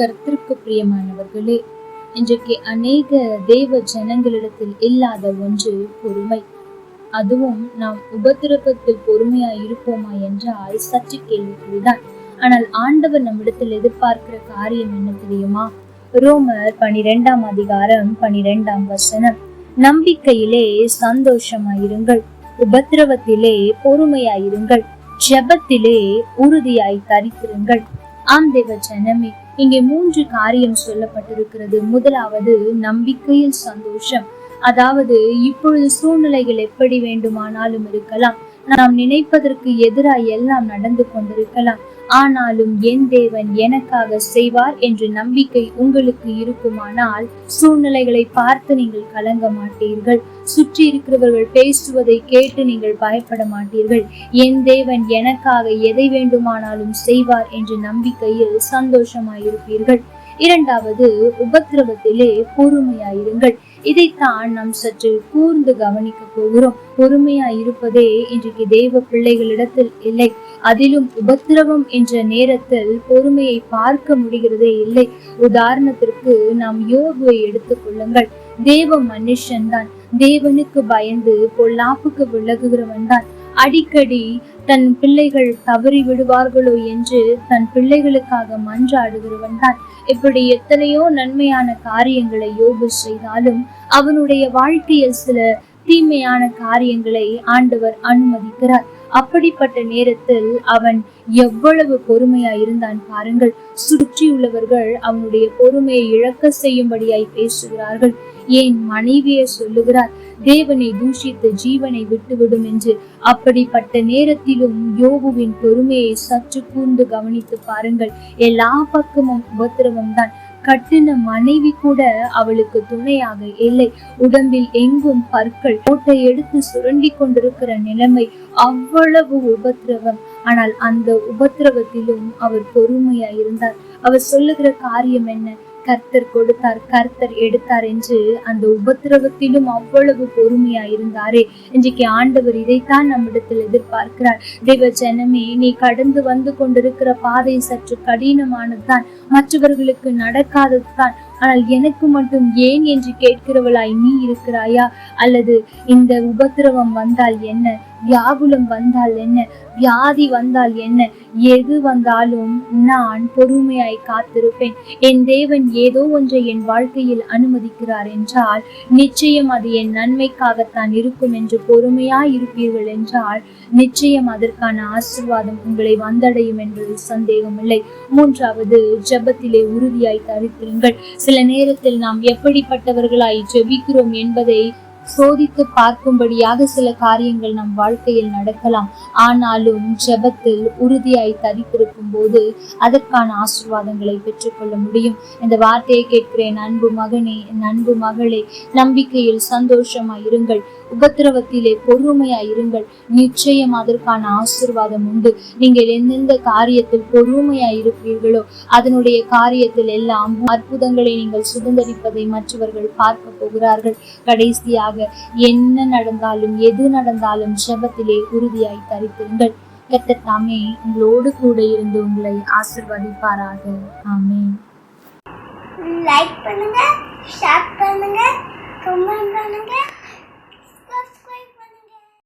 கர்த்தருக்கு பிரியமானவர்களே இன்றைக்கு அநேக தேவ ஜனங்களிடத்தில் இல்லாத ஒன்று பொறுமை. அதுவும் நாம் உபத்திரவத்தில் பொறுமையா இருப்போமா என்றால் சற்று கேள்விக்குறிதான். ஆனால் ஆண்டவர் நம்மிடத்தில் எதிர்பார்க்கிற காரியம் என்ன தெரியுமா? ரோமர் பனிரெண்டாம் அதிகாரம் பனிரெண்டாம் வசனம். நம்பிக்கையிலே சந்தோஷமாயிருங்கள் உபத்திரவத்திலே பொறுமையாயிருங்கள் ஜெபத்திலே உறுதியாய் தரித்திருங்கள். ஆம் தேவ ஜனமே இங்கே மூன்று காரியம் சொல்லப்பட்டிருக்கிறது. முதலாவது நம்பிக்கையில் சந்தோஷம். அதாவது இப்பொழுது சூழ்நிலைகள் எப்படி வேண்டுமானாலும் இருக்கலாம். நாம் நினைப்பதற்கு எதிராக எல்லாம் நடந்து கொண்டிருக்கலாம். ஆனாலும் என் தேவன் எனக்காக செய்வார் என்ற நம்பிக்கை உங்களுக்கு இருக்குமானால் சூழ்நிலைகளை பார்த்து நீங்கள் கலங்க மாட்டீர்கள். சுற்றி இருக்கிறவர்கள் பேசுவதை கேட்டு நீங்கள் பயப்பட மாட்டீர்கள். என் தேவன் எனக்காக எதை வேண்டுமானாலும் செய்வார் என்ற நம்பிக்கையில் சந்தோஷமாயிருப்பீர்கள். இரண்டாவது உபத்திரவத்திலே பொறுமையாயிருங்கள். இதைத்தான் நாம் சற்று கூர்ந்து கவனிக்க போகிறோம். பொறுமையா இருப்பதே இன்றைக்கு தெய்வ பிள்ளைகளிடத்தில் இல்லை. அதிலும் உபத்திரவம் என்ற நேரத்தில் பொறுமையை பார்க்க முடிகிறதே இல்லை. உதாரணத்திற்கு நாம் யோகுவை எடுத்துக் கொள்ளுங்கள். தேவ மனுஷன் தான் தேவனுக்கு பயந்து பொல்லாப்புக்கு விலகுகிறவன் தான் அடிக்கடி தன் பிள்ளைகள் தவறி விடுவார்களோ என்று தன் பிள்ளைகளுக்காக மன்றாடுகிறவன் தான். இப்படி எத்தனையோ நன்மையான காரியங்களை யோபு செய்தாலும் அவனுடைய வாழ்க்கையில் சில தீமையான காரியங்களை ஆண்டவர் அனுமதிக்கிறார். அப்படிப்பட்ட நேரத்தில் அவன் எவ்வளவு பொறுமையா இருந்தான் பாருங்கள். சுற்றியுள்ளவர்கள் அவனுடைய பொறுமையை இழக்க செய்யும்படியாய் பேசுகிறார்கள். ஏன் மனைவியை சொல்லுகிறார் தேவனை தூஷித்து ஜீவனை விட்டுவிடும் என்று அப்படிப்பட்ட நேரத்திலும் யோகுவின் பொறுமையை சற்று கூர்ந்து கவனித்து பாருங்கள். எல்லா பக்கமும் உபத்திரவம் தான். கட்டின மனைவி கூட அவளுக்கு துணையாக இல்லை. உடம்பில் எங்கும் பற்கள் கோட்டை எடுத்து சுரண்டி கொண்டிருக்கிற நிலைமை அவ்வளவு உபத்திரவம். ஆனால் அந்த உபத்திரவத்திலும் அவர் பொறுமையா இருந்தார். அவர் சொல்லுகிற காரியம் என்ன? கர்த்தர் கொடுத்தார் கர்த்தர் எடுத்தார் என்று அந்த உபத்திரவத்திலும் அவ்வளவு பொறுமையா இருந்தாரே இன்றைக்கு ஆண்டவர் இதைத்தான் நம்மிடத்தில் எதிர்பார்க்கிறார். தெய்வ ஜனமே நீ கடந்து வந்து கொண்டிருக்கிற பாதை சற்று கடினமானதுதான். மற்றவர்களுக்கு நடக்காததுதான். ஆனால் எனக்கு மட்டும் ஏன் என்று கேட்கிறவளாய் நீ இருக்கிறாயா? அல்லது இந்த உபத்திரவம் வந்தால் என்ன? வியாகுலம் வந்தால் என்ன? வியாதி வந்தால் என்ன? எது வந்தாலும் நான் பொறுமையாய் காத்திருப்பேன். என் தேவன் ஏதோ ஒன்றை என் வாழ்க்கையில் அனுமதிக்கிறார் என்றால் நிச்சயம் அது என் நன்மைக்காகத்தான் இருக்கும் என்று பொறுமையாய் இருப்பீர்கள் என்றால் நிச்சயம் அதற்கான ஆசிர்வாதம் உங்களை வந்தடையும் என்பதில் சந்தேகமில்லை. மூன்றாவது ஜெபத்திலே உறுதியாய் தரித்திருங்கள். சில நேரத்தில் நாம் எப்படிப்பட்டவர்களாய் ஜெபிக்கிறோம் என்பதை சோதித்து பார்க்கும்படியாக சில காரியங்கள் நம் வாழ்க்கையில் நடக்கலாம். ஆனாலும் ஜெபத்தில் உறுதியாய் தரித்திருக்கும் போது அதற்கான ஆசீர்வாதங்களை பெற்றுக்கொள்ள முடியும். இந்த வார்த்தையை கேட்கிறேன் அன்பு மகனே என் அன்பு மகளே நம்பிக்கையில் சந்தோஷமாய் இருங்கள். உபத்திரவத்திலே பொறுமையா இருங்கள் நிச்சயம் அதற்கான ஆசீர்வாதம் உண்டு. நீங்கள் எந்தெந்த காரியத்தில் பொறுமையா இருப்பீர்களோ அதனுடைய காரியத்தில் எல்லாம் அற்புதங்களை நீங்கள் சுதந்திரிப்பதை மற்றவர்கள் பார்க்க போகிறார்கள். கடைசியாக என்ன நடந்தாலும் எது நடந்தாலும் ஜெபத்திலே உறுதியாய் தரித்திருங்கள். கர்த்தர் தாமே உங்களோடு கூட இருந்து உங்களை ஆசிர்வதிப்பாராக. ஆமே லைக் பண்ணுங்க ஷேர் பண்ணுங்க கமெண்ட் பண்ணுங்க.